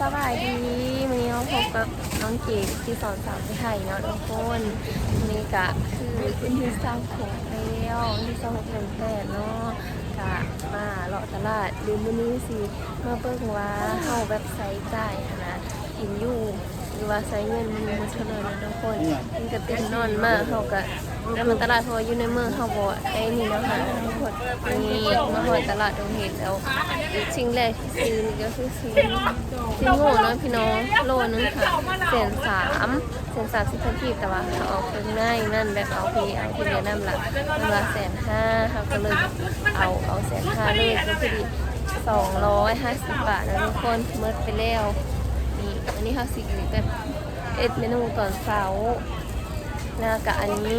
สบายดีวันนี้เราพบกับน้องเก๋ที่สอนสาวไทยเนาะทุกคนวันนี้กะคือเป็นที่สร้างของแล้วที่สร้างของเดือนแปดเนาะกะมาเลาะตลาดเดือนวันนี้สิมาเบิ่งว่าเฮาแบบใช้จ่ายหั้นนะกินอยู่หรือว่าใช้เงินมันมันเท่าไหร่นะทุกคนมันก็เต็มนอนมากเฮากะ แล้วมันตลาดพราะว่าอยู่ในเมืองเฮาบ่ได้นี่นะคะทุกคนนี่มาหอยตลาดตรงเห็นแล้วสิ่งแรกที่ซื้อนี่ก็คือซื้อซิโง่นะพี่น้องโลนึงค่ะเศนสามเศนสามสิบพันกีบแต่ว่าเขาเอาเครื่องในนั่นแบบเอาพีเอาพีเดียนั่นละมันละแสนห้าเขาก็เลยเอาเอาแสนห้าเลยก็คือดีสองร้อยห้าสิบบาทนะทุกคนเมื่อไปแล้วนี่อันนี้เขาสิแบบเอ็ดเมนูตอนเช้านะกับอันนี้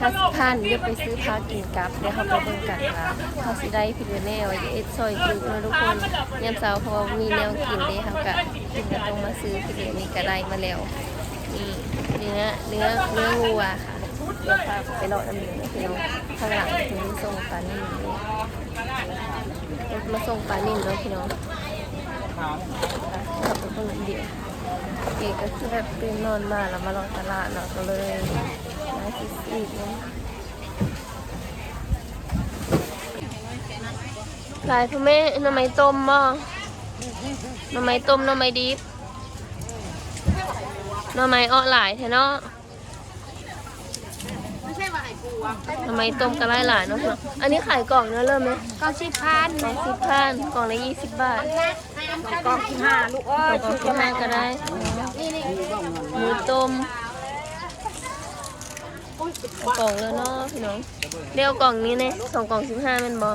ห้าสิพันเดี๋ยวไปซื้อพากินกับเดี๋ยวเขาไปเบิ่งกันว่าเขาสิได้พิเดแน่ว่าจะเอ็ดซอยจุกนะทุกคนยามเช้าพอมีแนวกินเด้เขาก็กินก็ต้องมาซื้อพิเดนี้ก็ได้มาแล้วนี่เนื้อเนื้อเนื้อวัวค่ะเดี๋ยวพาไปเลาะน้ำเหลืองนะพี่น้องข้างหลังถึงส่งปลานิ่มมาส่งปลานิ่มเนาะพี่น้องขับรถเบิ่งเดียวเก๋ก็คือแบบตื่นนอนมาแล้วมาเลาะตลาดเนาะก็เลย มาซื้ออีกเนาะหลายพ่อแม่หน่อไม้ต้มบ่หน่อไม้ต้มหน่อไม้ดิบหน่อไม้อ้อหลายแท้เนาะหน่อไม้ต้มก็หลายหลายๆเนาะอันนี้ขายกล่องเนาะเริ่มไหมเก้าสิบพันกล่องสิบพันกล่องละยี่สิบบาทกล่องที่ห้าลูกเอ้ยกล่องสิบห้าก็ได้หมูต้ม กล่องแล้วเนาะพี่น้องเดี๋ยวกล่องนี้เนี่ยสองกล่องสิบห้ามันบอ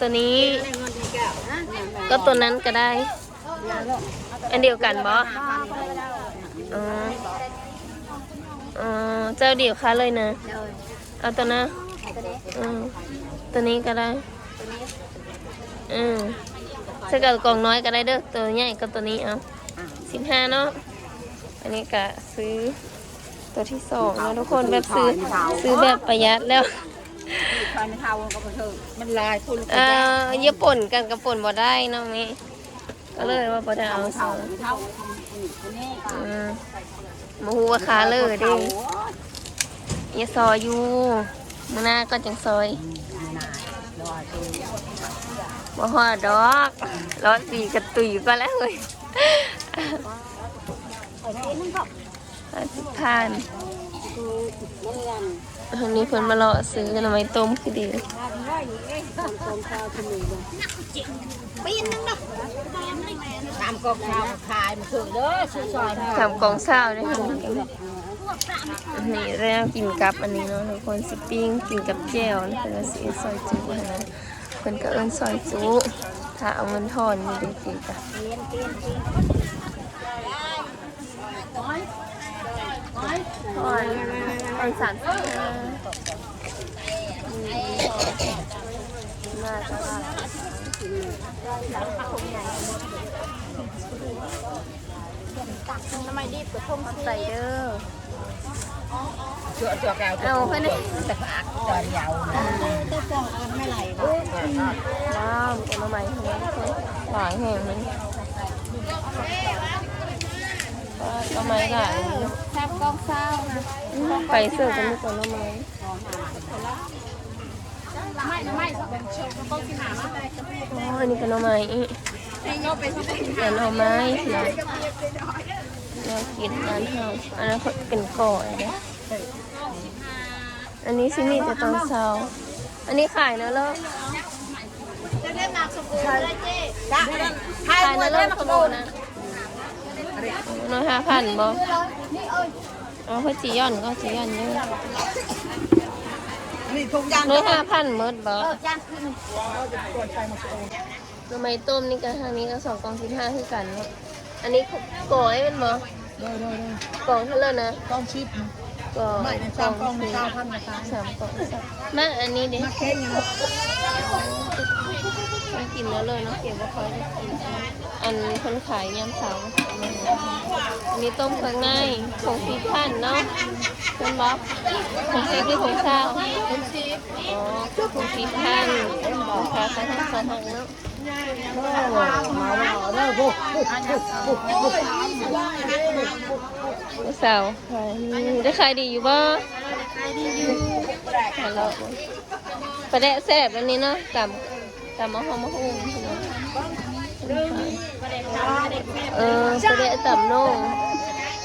ตัวนี้ก็ตัวนั้นก็ได้ อันเดียวกันบออ๋ออเจ้าเดียวค่ะเลยนะเอาตัวนะอืมตัวนี้ก็ได้อืมถ้าเกิดกล่องน้อยก็ได้เด้อตัวใหญ่ก็ตัวนี้เอาสิบห้าเนาะอันนี้ก็ซื้อ ตัวที่สองเนาะทุกคนแบบซื้อซื้อแบบประหยัดแล้วไฟไม่เท่าก็บ่เถิงมันลายคุณเอ่อเยี่ยป่นกันกับป่นบ่ได้เน้องนี่ก็เลยว่าบ่ได้เอาสองเท่าคนนี้อืมมาหูว่าคาเลยเดิอย่าซอยอยู่มื้อหน้าก็จังซอยบ่ฮอดดอกรอสีกระตุยก็แล้วเว้ย ห้าสิบพันทางนี้เพิ่นมารอซื้อหน่อไม้ต้มคือดีตามกองชาวขายมันถึงเด้อซื้อซอยทำกองเศร้าด้วยค่ะอันนี้เรียกกินกับอันนี้เนาะทุกคนสิปิ้งกินกับแจ่วนะเป็นสีซอยจุนะเพิ่นก็เอิ้นซอยจุถ้าเอาเงินทอนนี่ได้สิจ้ะ ทอนทอนสามสิบห้าน่าจะว่าทำไมดีบกับทงใส่เด้อเจือเจือแก้วเอาเพิ่นนี่แต่ปากจอยยาวแต่ฟองมันไม่ไหลนะว้าวเก็มาใหม่ทั้งนั้นเหลายแห่งเลย ก็ไม้หลายแซ่บกองเศร้านะไปเสิร์ฟกันดีกว่าเนาะไม้ไม่ไม่เป็นเชิงกองที่หามาได้อ๋ออันนี้ก็หน่อไม้อีกให้เงาไปสักทีอันหน่อไม้เนาะเรากินอันเฮาอันนั้นเป็นก่อยเด้ออันนี้สิมีแต่ตอนเช้าอันนี้ขายเนอะเลิกจะได้มาสมบูรณ์ได้เจ๊จ้ะขายเนอะเลิกขโมยนะ น้อยห้าพันบ่นี่เอ้ยอ๋อเพื่อจีย่อนก็จีย่อนเยอะนี่ทุกอย่างน้อยห้าพันหมดบ่เออจ้างขึ้นทำไมต้มนี่ก็ทางนี้ก็สองกล่องสิบห้าคือกันเนาะอันนี้ก่อยเป็นบ่ได้ได้ได้กล่องเท่าไหร่นะกองชิปกล่องไม่นะสามกล่องเก้าพันนะคะสามกล่องสามมาอันนี้เด็มาเค้งยังไม่ กินแล้วเลยเนาะเก็บไว้คอยได้กิน อันคนขายยำเสาร์อันนี้ต้มเครื่องในผงซีพันเนาะเป็นบ๊อบผงซีคือผงข้าวอ๋อผงซีพันผงข้าวใส่ทั้งสองหักเนาะมาหวานมาหวานสาวขายได้ขายดีอยู่บ่ขายแล้วประเดะแซ่บอันนี้เนาะตำ ตำมะฮอมมะฮุ่มพี่น้องเออประเดะตำโน่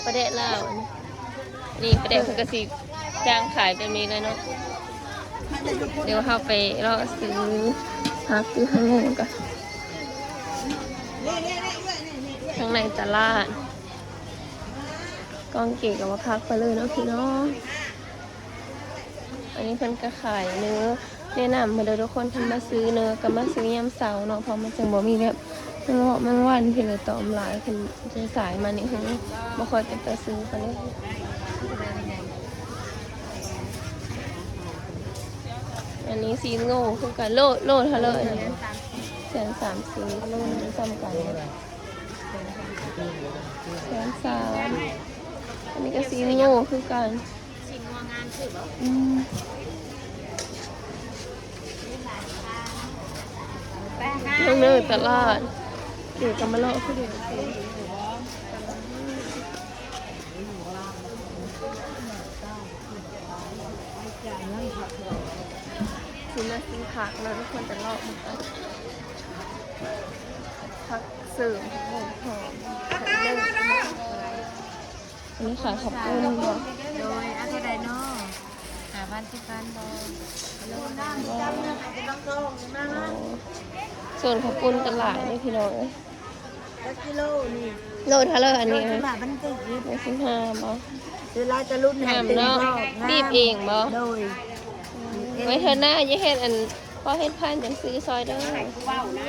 ประเดะลาวอันนี้นี่ประเดะเพิ่นก็สิจ้างขายแบบนี้เลยเนาะเดี๋ยวเราไปเรอซื้อฮักซื้อข้างก่อนข้างในตลาดกองเก๋กับว่าพักไปเลยเนาะพี่น้องอันนี้เพิ่นก็ขายเนื้อ แนะนำมาเด้อทุกคนเพิ่นมาซื้อเนื้อก็มาซื้อยามเสาร์เนาะเพราะมันจังบ่มีแบบแมงเงาะแมงวันพี่เลยตอมหลายเพิ่นจะสายมานี่หึบ่ค่อยเป็นตาซื้อกันเลยอันนี้ซีโง่คือกันโลโลเท่าเลยแสนสามสีโลนี้ซ้ำกันแสนสามอันนี้ก็ซีโง่คือกันสินงัวงานคือบ่ อืม แป้ง นะน้องเนยตลาดเกี่ยวกับมะละคือเดียวซื้อมาซื้อผักนะทุกคนจะเลอกมันกันผักเสริมหอมหอมอันนี้ขายขับปุ้นเนาะโดยอันเท่าใดเนหาะหาพันสิบพันบ่โลน้ำจำเนะต้องโตมา ส่วนขับปุ้นตลาดนี่พี่น้องเอ้ยแล้วกิโลนี่โลเท่าไหรอันนี้โลเอ้ยบาทมันก็ยิบไม่สิบห้าบ่เวลาจะรุ่นงามเนาะบีบเองบ่โดยไว้เธอหน้าอย่าเฮ็ดอันพอเฮ็ดพันจังซื้อซอยเด้อว้าวนะ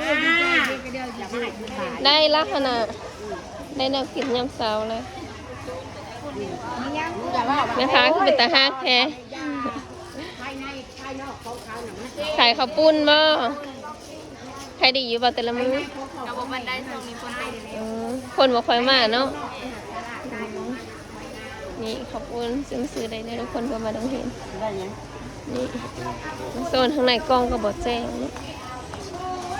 เดียวจะให้ขายได้ลักษณะได้แนวกินยามเช้าเลยอย่าว่านะคะคือเป็นตาฮักแท้ภายในภายนอกของเขาน่ะมันขายข้าวปุ้นบ่ ใครดีอยู่บ่แต่ละมื้อเราบอกมันได้ตรงนี้คนได้เลยเออคนบ่ค่อยมาเนาะนี่ข้าวปุ้นซื้อซื้อได้เลยทุกคนก็มาต้องเห็นได้ยังนี่โซนข้างในกล้องก็บอกแจ้งนี่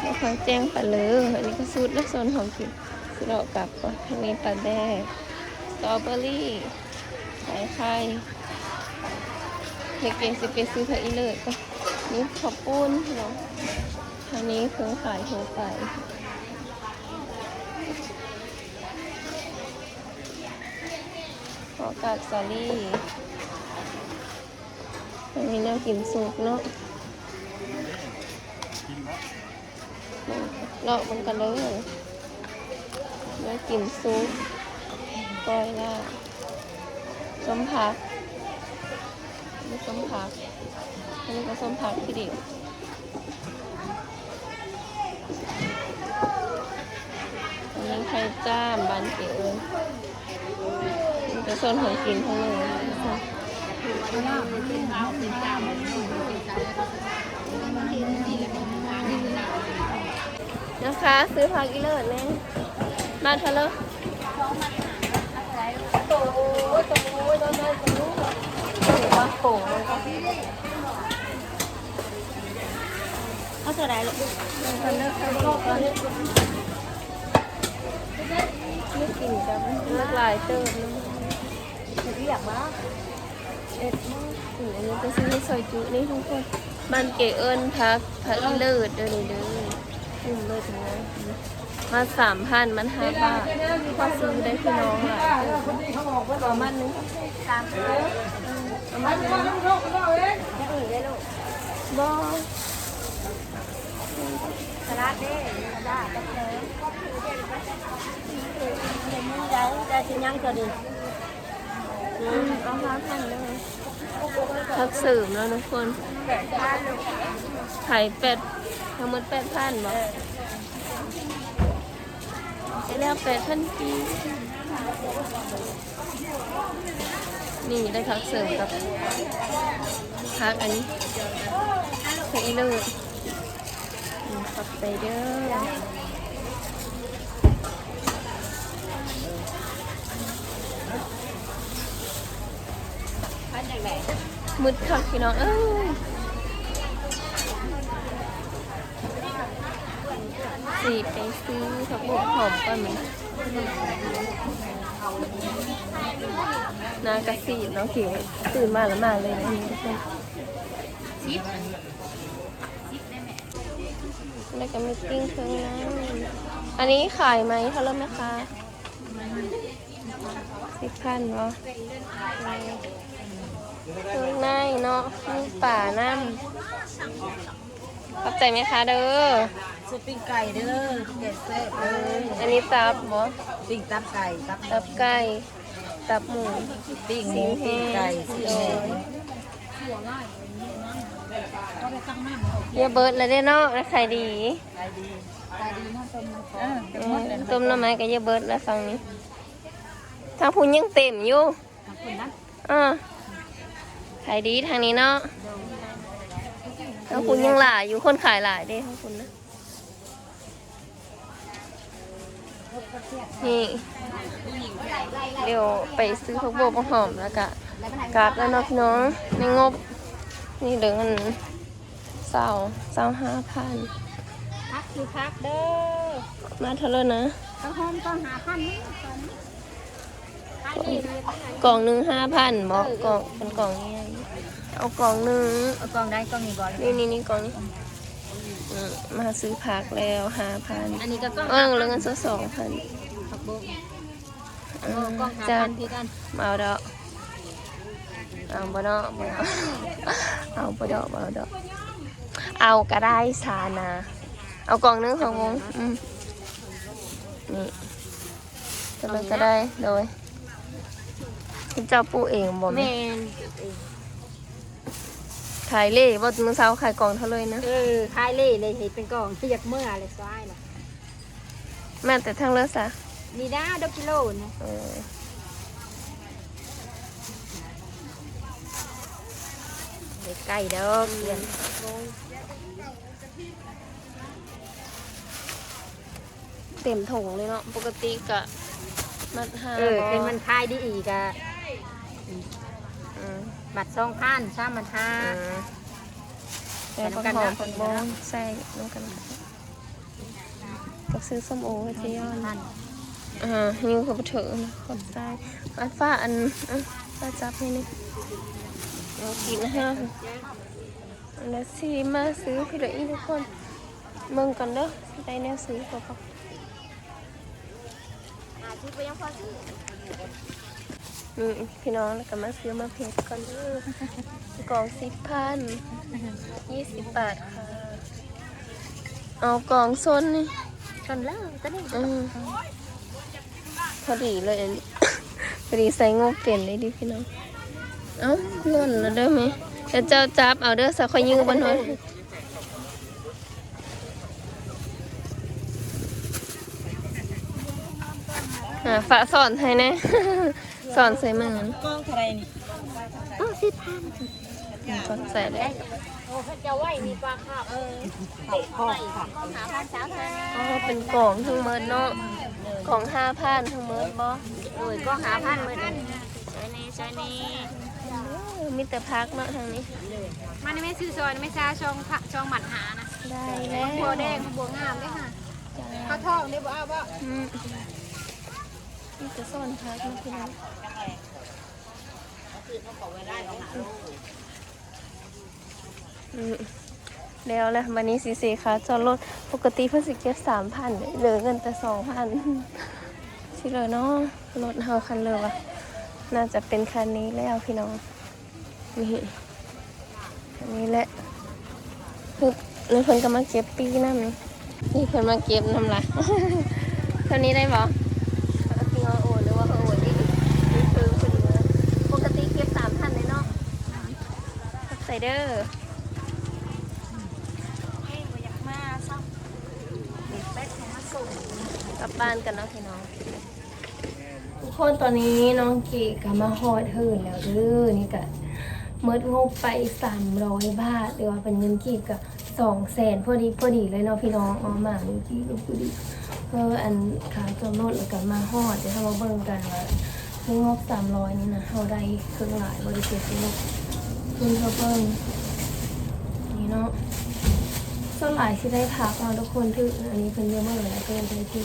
ไม่ค่อยแจ้งไปเลยอันนี้ก็สูตรและโซนของกินสิเรากลับก่อนทางนี้ปลาแดกสตรอเบอรี่สายไข่เด็กเก่งสิไปซื้อผักอีเลิศก็นี่ข้าวปุ้นเนาะ ทางนี้คือขายทั่วไป ขอกากสาลี่อันนี้แนวกินสุกเนาะเลาะมันกันเลยแนวกินซุปก้อยล่าส้มผักนี่ส้มผักอันนี้ก็ส้มผักที่เดีย ไข่จ้ามบานเก๋เลยนี่ก็โซนของกินทั้งนั้นเลยนะคะนะคะ ซื้อผักอีเลิศเลยมาเถอะเลยโอ้ยโอ้โดนโดนโดนลูกเห็นว่าโป่งมันก็เขาเท่าไรลูกมันเลิกกัน ไม่กินกันเลิกลายเติมนึงเรียกว่าเอ็ดมากอืมอันนี้ก็ซื้อซอยจุนี่ทุกคนมันเก๋เอิญพักพักอีเลิศเด้อนี่เด้ออืมเลิศนะมาสามพันมันห้าบาทพอซื้อได้พี่น้องหลายเติมประมาณนึงสามสิบประมาณนึงจะอื่นได้ลูกบ่สลัดเด้สลัดกาแฟ ได้ได้ชิ้นยังตัวดีอืมเอาห้าพันเลยทักเสริมแล้วทุกคนแปดพันลูกขายเป็ดทั้งหมดแปดพันบ่ไอ้แล้วแปดพันปีนี่ได้ทักเสริมกับพักอันนี้เพอีเลอร์ขอบใจเด้อ มืดคักพี่น้องเอ้ยสีไปซื้อผักบุ้งหอมก่อนมั้ยนากระสีเนาะเก๋ตื่นมาแล้วมาเลยนะนี่ทุกคนแล้วก็มีปิ้งเครื่องน้ำอันนี้ขายไหมเขาเริ่มไหมคะสิบพันเนาะ เครื่องในเนาะมีป่าน้ำขอบใจไหมคะเด้อสุปิ้งไก่เด้อเด็ดเซ่บเลยอันนี้ตับบ่ปิ้งตับไก่ตับตับไก่ตับหมูปิ้งหมูปิ้งไก่สีแดงเยอะเบิร์ดเลยเด้เนาะแล้วขายดีขายดีขายดีมากต้มเออเออต้มหน้ำไม้ก็เยอะเบิร์ดแล้วฟังนี้ทางพูนยังเต็มอยู่ขอบคุณนะอ่า ขายดีทางนี้เนาะทางคุณยังหลายอยู่คนขายหลายเด้ทางคุณนะ นี่ เดี๋ยวไปซื้อพวกโบกหอมแล้วก็กราบแล้วเนาะพี่น้องในงบ นี่เดือนเศร้าเศร้าห้าพันพักคือพักเด้อ มาเท่าไหรนะข้าวหอมก็หาพันนี่ กล่องหนึ่งห้าพันบอกกล่องเป็นกล่องนี้ไงเอากล่องหนึ่งเอากล่องได้กล่องนี้ก่อนนี่นี่นี่กล่องนี้อืมมาซื้อผักแล้วห้าพันอันนี้ก็กล่องเออแล้วเงินสดสองพันผักบุ้งอืมกล่องหาจะพันที่กันเอาดอกเอาบ่ดอกบ่เอาเอาบ่ดอกบ่เอาดอกเอาก็ได้สานะเอากล่องหนึงของวงอืมนี่จะมันก็ได้โดย ที่เจ้าปูเองบ่แมแม่นขายเล่บ่มื้อเช้าขายกล่องเท่าเลยนะ เออขายเล่เลยเห็นเป็นกล่องที่อยากเมื่อเลยซ้ายล่ะแม่แต่ทั้งเลิศซะนี่นะดอกกิโลนะเออเด็กไก่ดอกเรียนเต็มถุงเลยเนาะ ปกติกะมัดห้าเออบ่เป็นมันขายดีอีกอะอืม บัตรสองพันสามพันห้าอืมแต่ผักหอมผักบงใส่ลงกันกับซื้อส้มโอไว้ที่ยอนพันอ่านิ้วกับเถอะนะขอบใจอันฟ้าอันอะฟ้าจับให้นี่เรากินฮะแล้วสิมาซื้อพี่ละอีทุกคนเมืองกันเด้อสิได้แนวซื้อพอปะอาทิตย์ไปยังพอซื้อ นี่พี่น้องแล้วก็มาซื้อมาเพชรก่อนเด้อกล่องสิบพันยี่สิบบาทค่ะ เอากล่องส้นนี่จนแล้วตอนนี้อืมพอดีเลยอันนี้ พอดีใส่งบเปลี่ยนเลยดิพี่น้อง เอ้าล่นแล้วเด้อไหมเดี๋ยวเจ้าจับเอาเด้อสักคอยยื้อบนหัวอ่าฝาสอนให้แนะ สอนใส่มือนะกล้องเท่าไรนี่ต้องสิบพันสอนใส่ได้โอ้เขาจะไหวมีปลาคาบเออเขาคล้องค่ะหาพันสามพันอ๋อเป็นกล่องทั้งเมิดเนาะกล่องห้าพันทั้งเมิดบ่โดยก็หาพันเหมือนกันใช่นี่ใช่นี่เออมีแต่พักเนาะทางนี้มันไม่ซื้อซอยไม่ซาช่องผักช่องหมัดหานะได้แล้วบัวแดงบัวงามได้ค่ะข้าวทองได้บ่เอาบ่อื มนี่จะซ่อนพักนะพี่น้องอืมแล้วแหละวันนี้สีสีค่ะจอดรถปกติเพื่อสิเก็บสามพันเหลือเงินแต่สองพันสิเลยเนาะรถเฮาคันเลยวะน่าจะเป็นคันนี้แล้วพี่น้องนี่อันนี้แหละคือแล้วเพิ่นก็มาเก็บปีน้ำนี่นี่เพิ่นมาเก็บน้ำละเท่านี้ได้บ่พี่เอาโอนหรือว่าเขาโอนนี่นี่คือเพิ่นว่าปกติเก็บสามพันเลยเนาะใส่ เด้อกลับบ้านกันเนาะพี่น้องทุกคนตอนนี้น้องก๋ก็มาฮอดเฮินแล้วเด้อนี่ก็เมิดงบไป300บาทหรือว่าเป็นเงินกีบกับ2แสนพอดีพอดีเลยเนาะพี่น้องเอามาเงินกีบก็พอดีเอออันขาจำรถแล้วก็มาฮอดเดี๋ยวเราเบิ่งกันว่าในงบ300นี่นะเฮาได้เครื่องหลายบริเก็บงบ คุณเขาเบิ่งนี่เนาะส่วนหลายที่ได้พักเราทุกคนที่อันนี้เพิ่นเยอะมากเลยนะเพิ่อนเป็นที่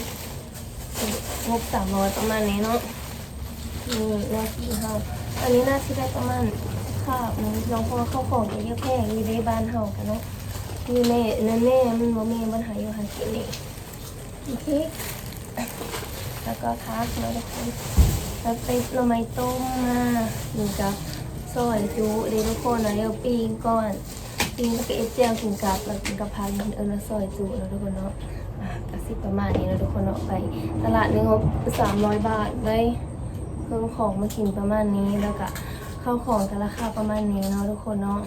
งบสามร้อยประมาณนี้เนาะนี่หน้าที่เฮาอันนี้น่าที่ได้ประมาณค่าหนึงน้องพอเข้าของเยอะแพงอยู่ในบ้านเฮากันเนาะอยู่ในนั่นแน่มันบ่มีปัญหาอยู่หันกินนี่โอเคแล้วก็พักเนาะทุกคนแล้วไปหน่อไม้ต้มมาอยู่กับ ซอยจุเดี๋ยวทุกคนนะเดี๋ยวปิ้งก่อนจริงก็เป็เอเจียงกินกับแล้วกินกับพันเออแล้วซอยจุแล้วทุกคนเนาะกระสิบประมาณนี้แล้วทุกคนเนาะไป ตลาดหนึงงบสามร้อยบาทได้เครื่องของมากินประมาณนี้แล้วก็ข้าวของแต่ราคาประมาณนี้เนาะทุกคนเนาะ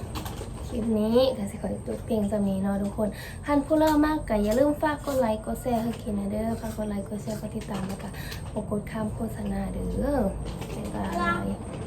คลิปนี้ก็สิขอจบเพียงจะมีเนาะทุกคนท่านผู้เล่ามากก็อย่าลืมฝากกดไลค์กดแชร์ให้กินนะเด้อฝากกดไลค์กดแชร์กดติดตามแล้วก็กดข้ามโฆษณาเด้อบ๊ายบาย